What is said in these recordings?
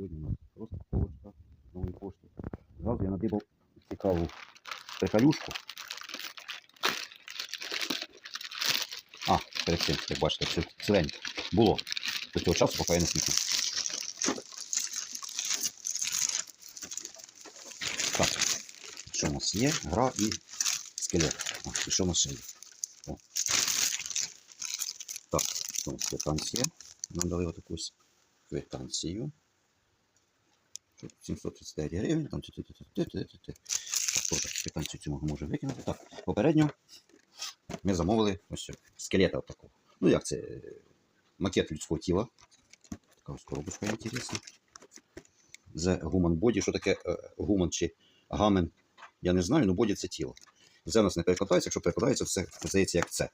Сьогодні у нас розпаковочка нової пошти. Зразу я надибав цікаву приколюшку. А, перед цим, як бачите, це ціленьке. Було. До цього часу, поки я не смітив. Так, що у нас є? Гра і скелет. А, і що у нас ще є? О. Так, що у нас квитанція. Нам дали ось квитанцію. Тут 739 гривень, там ти ти викинути. Так, попередньо ми замовили ось скелета такого. Ну як це? Макет людського тіла. Така ось коробочка інтересна. The Human Body. Що таке е, гуман чи гамен? Я не знаю, але боді це тіло. Це нас не перекладається, якщо перекладається, все здається як це.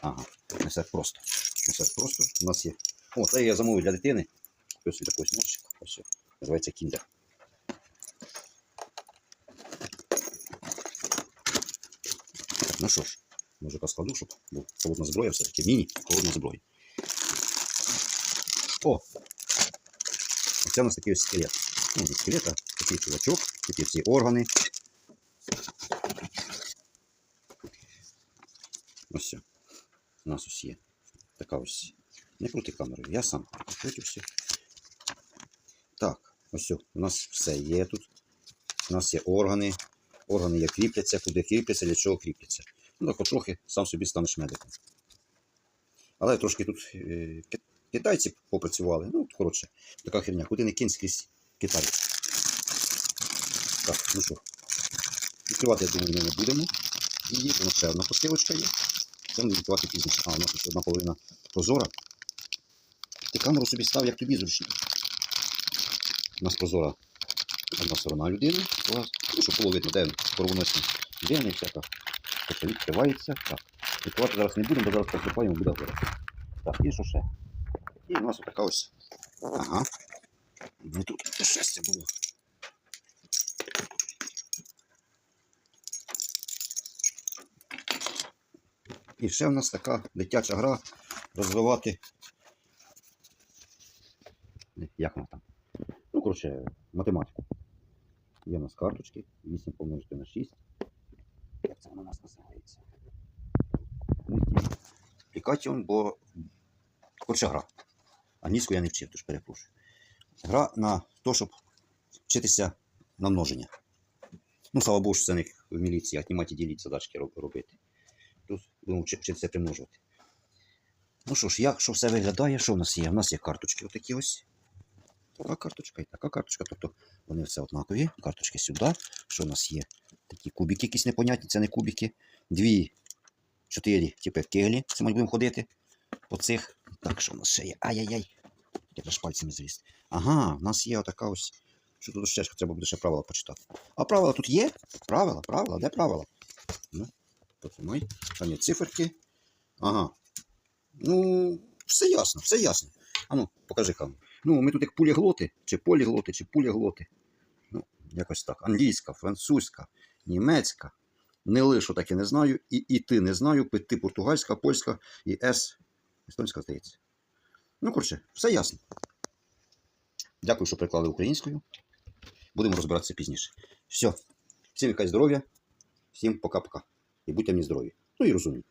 Ага, не все просто. Не все просто. У нас є. О, це я замовив для дитини. Ось такий ножичок. Ось. Називається кіндер. Так, ну що ж, може складу, щоб був холодна зброя, все-таки міні холодна зброя. О! Оце у нас такий ось скелет. Ну, не скелет, а такий чувачок, такі ці органи. Ось все. У нас ось є. Така ось. Не крути камерою, я сам крутю все. Так, ось. У нас все є тут. У нас є органи. Органи як кріпляться, куди кріпляться, для чого кріпляться. Ну так трохи сам собі станеш медиком. Але трошки тут е, китайці попрацювали. Ну, коротше, така херня. Куди не кинь скрізь китайці. Так, ну що. Відкривати, я думаю, ми не будемо. Її, тому ще одна посилочка є. Це відкривати пізніше. А, у нас одна половина прозора. Ти камеру собі став, як тобі зручно. У нас прозора одна сторона людини. Ну, щоб було видно, де кровоносні вени, всяка. Тобто відкривається. Так. Відкривати зараз не будемо, бо зараз приступаємо, буде город. Так, і що ще? І у нас отака ось. Ага. Не тут щастя було. І ще в нас така дитяча гра розвивати. Як вона там? Коротше, математику. Є у нас карточки. 8 помножити на 6. Як це воно у нас називається? Мультиплікаціон, бо. Коротше, гра. Англійську я не вчив, тож перепрошую. Гра на те, щоб вчитися на множення. Ну, слава Богу, що це не в міліції, отнімати і ділити задачки робити. Тут будемо вчитися примножувати. Ну що ж, як що все виглядає? Що в нас є? У нас є карточки отакі ось. Така карточка і така карточка. Тобто вони все однакові. Карточки сюди. Що у нас є? Такі кубики якісь непонятні, це не кубики. Дві, чотири, типу кеглі. Це ми будемо ходити по цих. Так, що в нас ще є? Ай-яй-яй. Я ж пальцями зріс. Ага, в нас є отака ось. Що тут ще треба буде ще правила почитати. А правила тут є? Правила, правила, де правила? Ну, потримай. Там є циферки. Ага. Ну, все ясно, все ясно. А ну, покажи камеру. Ну, ми тут як поліглоти, чи поліглоти, чи пуліглоти. Ну, якось так. Англійська, французька, німецька. Не лише таке не знаю. І, і ти не знаю. Ти португальська, польська і С. Естонська, здається. Ну, коротше, все ясно. Дякую, що приклали українською. Будемо розбиратися пізніше. Все. Всім якась здоров'я. Всім пока-пока. І будьте мені здорові. Ну і розумні.